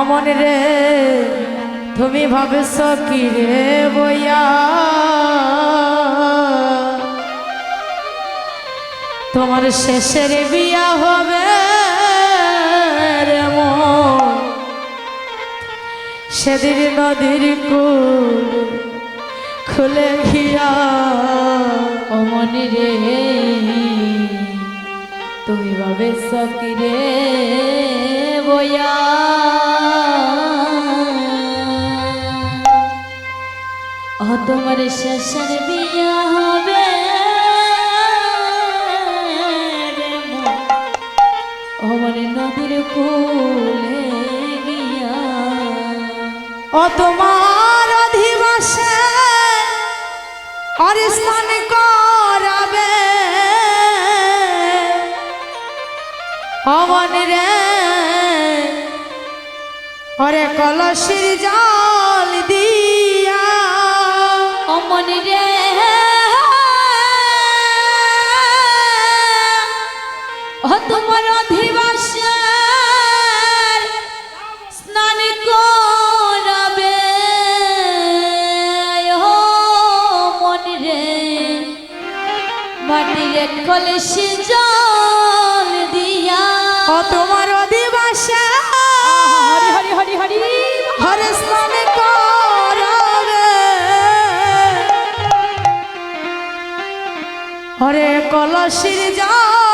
অমন রে, তুমি ভাবছ কি রে বইয়া? তোমার শেষের বিয়া হবে রে সেদিন নদীর কুল খুলে ঘিয়া অমন রে, তুমি ভাবে সকি রে বয়া তোমার শেষের বিয়া হবে রে। অমর নদীর কুলে গিয়া ও তোমার অধিবাসে আর স্নান করাবে অমন রে, ওরে কলসির জল দিয়া অমন রে। ও তোমার অধিবাস স্নান করাবে। ও মন রে। মাটির কলসি জল দিয়া। ও তোমার অধিবাসে হরি হরি হরি হরি। হরে স্নান করাবে হরে কলসির জল।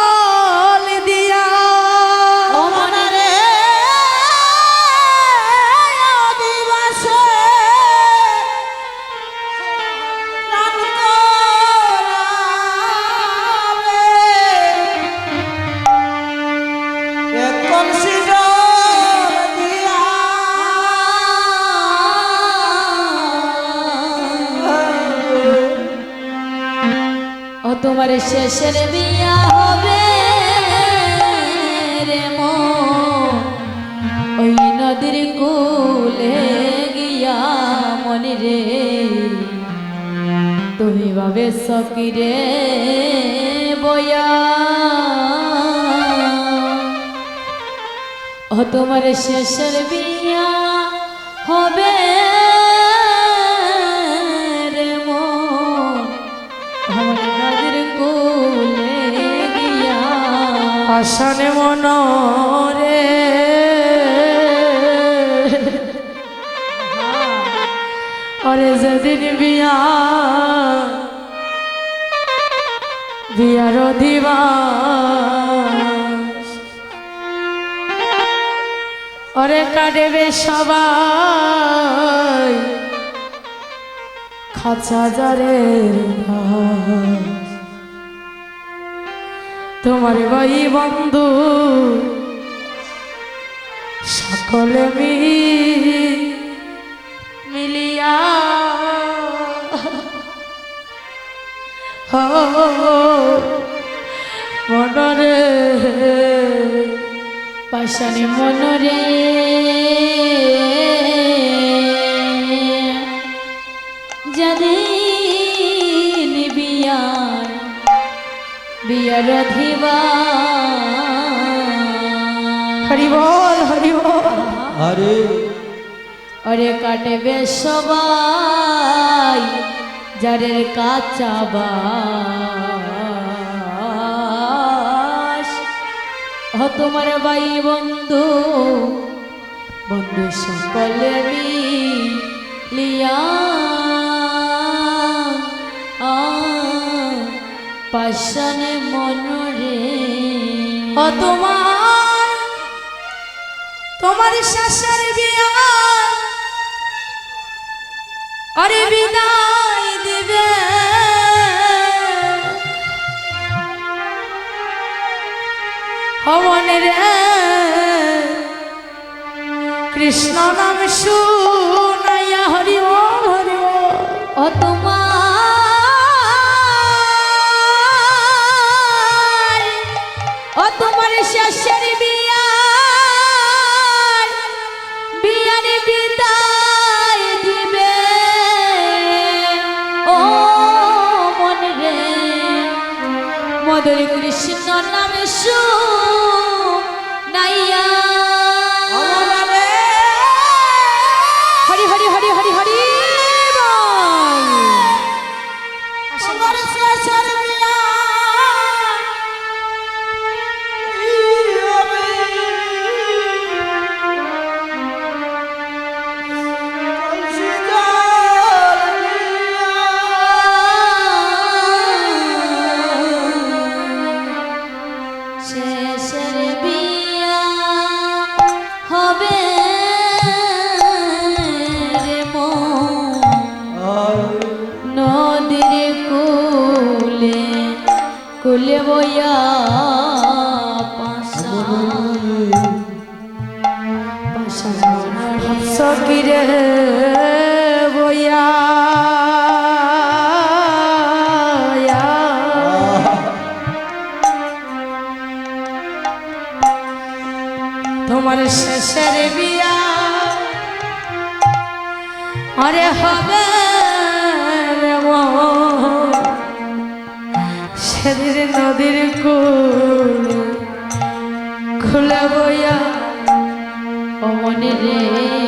শেষের বিয়া হবে রে মো। ওই নদীর কুলে গিয়া মনে রে। তুমি ভাবে সকি রে বয়া। ও তোমার শেষের বিয়া হবে আসনে মন রে অরে যেদিন বিয়া বিয়ার দিবাস। অরে কাটবে সবাই খাঁচা জারে তোমার ভাই বন্ধু। সকলে মিলিয়া। মনরে পাশানে মনরে। যেদিন বিয়ার ধিবা হরি বল হরি বল। আরে। অরে কাটবে সবাই যাদের কাঁচা বাস। ও তোমার ভাই বন্ধু বন্ধু সকলে লিয়া। পাশানে মনরে ও তোমার তোমার শাসার বিয়া। আরে বিদায় দিবে। হমন রে, কৃষ্ণ নাম শুনাইয়া হরি বল ও তোমার মধুর কৃষ্ণ নামে সু নাইয়া সকিরে বইয়া তোমার শেষের বিয়া আরে হবে। সেদিন নদীর কুল খুলে বইয়া অমনে রে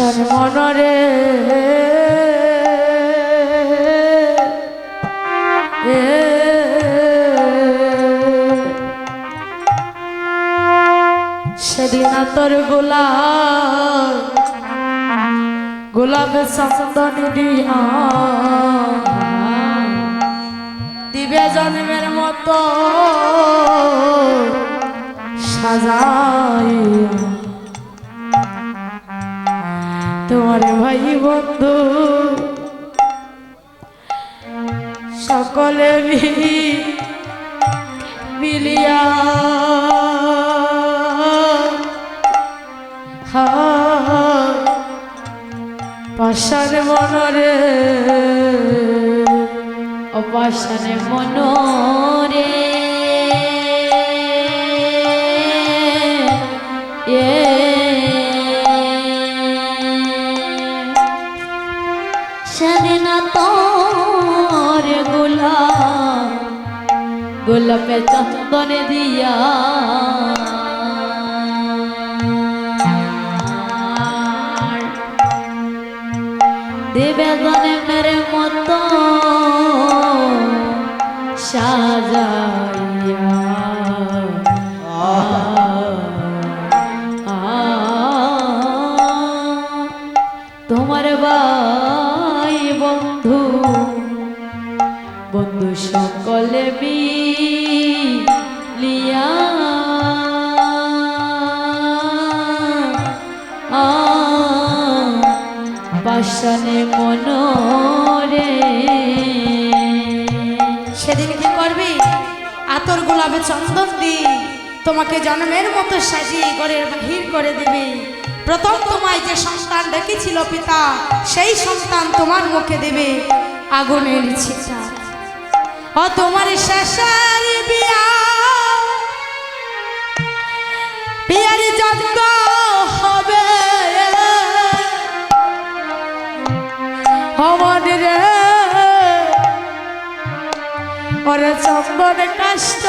আসার মনরে। এ সেদিন তোর গোলাপ গোলাপে চন্দন দিয়া দিবে জন্মের মতো সাজাইয়া তোমার ভাই বন্ধু। সকলে মিলিয়া মনরে অপাসনে মনোরে। গোলাপে চন্দনে দিয়া। দেবেদনে মেরে মতো সাজাইয়া। তোমার ভাই বন্ধু বন্ধু সকলে মিলিয়া বাসনে মনোরে। সেদিন কি করবি? আতর গোলাপে চন্দন দি তোমাকে জন্মের মতো সাজিয়ে ঘরের বাহির করে দিবি। প্রথম তোমায় যে সন্তান ডেকেছিল পিতা, সেই সন্তান তোমার মুখে দেবে। আগুনের ছিটা। ও তোমার শেষের বিয়া। বিয়ার যজ্ঞ ওরে চন্দন কাষ্ট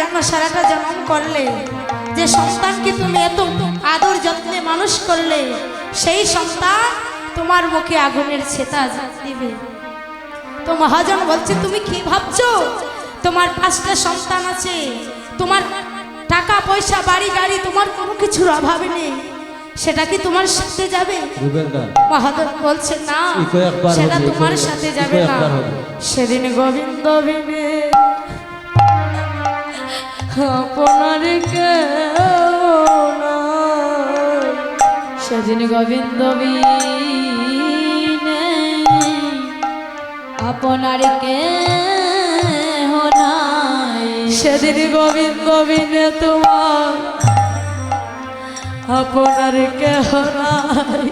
জন্য সারাটা জন্ম করলে যে সন্তানকে তুমি এত আদর যত্নে মানুষ করলে সেই সন্তান তোমার মুখে আগুনের ছেতা দিবে তো মহাজন বলছে তুমি কি ভাবছ? তোমার পাঁচটা সন্তান আছে। তোমার টাকা পয়সা বাড়ি গাড়ি তোমার কোনো কিছুর অভাব নেই। সেটা কি তোমার সাথে যাবে? মহাজন বলছে না সেটা তোমার সাথে যাবে না। সেদিন গোবিন্দ বিনে আপনার সেদিন গোবিন্দ বিনে আপনার কে সেদিন গোবিন্দ বিনে তোমার আপনার নাই।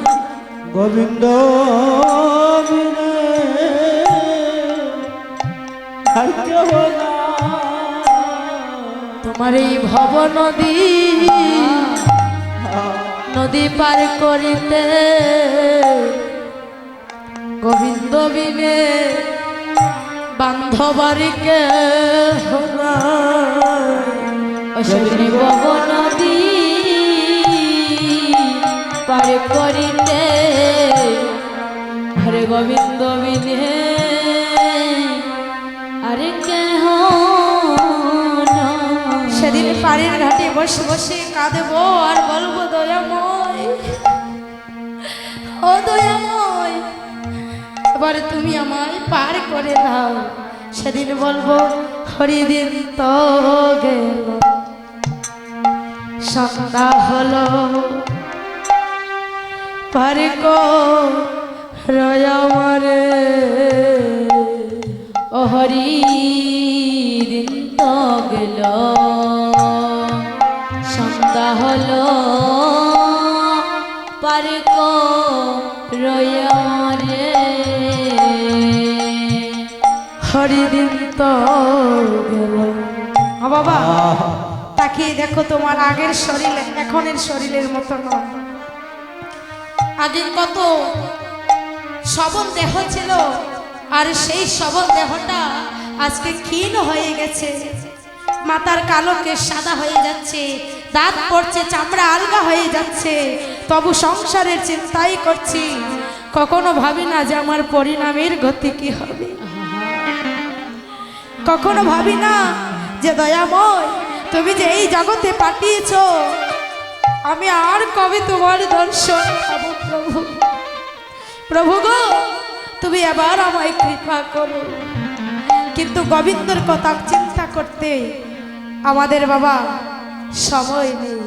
গোবিন্দ বিনে আর কেহ তোমার এই ভব নদী নদী পার করিতে গোবিন্দ বিনে বান্ধবারিকে পার করিতে হরে গোবিন্দ বিনে আরে কেহ। সেদিন পাড়ের ঘাটে বসে বসে কাঁদবো আর বলব, দয়াময়, ও দয়াময় এবারে তুমি আমায় পার করে দাও। সেদিন বলব, হরিদিন তো গেল। সন্ধ্যা হলো। পার রয়ামারে ও হরি দিন তো গেল। সন্ধ্যা হলো। পার্ক রয়ারে হরিদিন তো গেল। বাবা, তাকিয়ে দেখো তোমার আগের শরীরে, এখনের শরীরের মতো নয়। আগে কত সবল দেহ ছিল, আর সেই সবল দেহটা আজকে ক্ষীণ হয়ে গেছে। মাথার কালো কেশ সাদা হয়ে যাচ্ছে, দাঁত পড়ছে, চামড়া আলগা হয়ে যাচ্ছে। তবু সংসারের চিন্তাই করছি, কখনো ভাবি না যে আমার পরিণামের গতি কি হবে। কখনো ভাবি না যে দয়াময়, তুমি যে এই জগতে পাঠিয়েছ, আমি আর কবে তোমার দর্শন প্রভু? প্রভু গো, তুমি আবার আমায় কৃপা করো। কিন্তু গোবিন্দর কথা চিন্তা করতে আমাদের বাবা সময় নেই।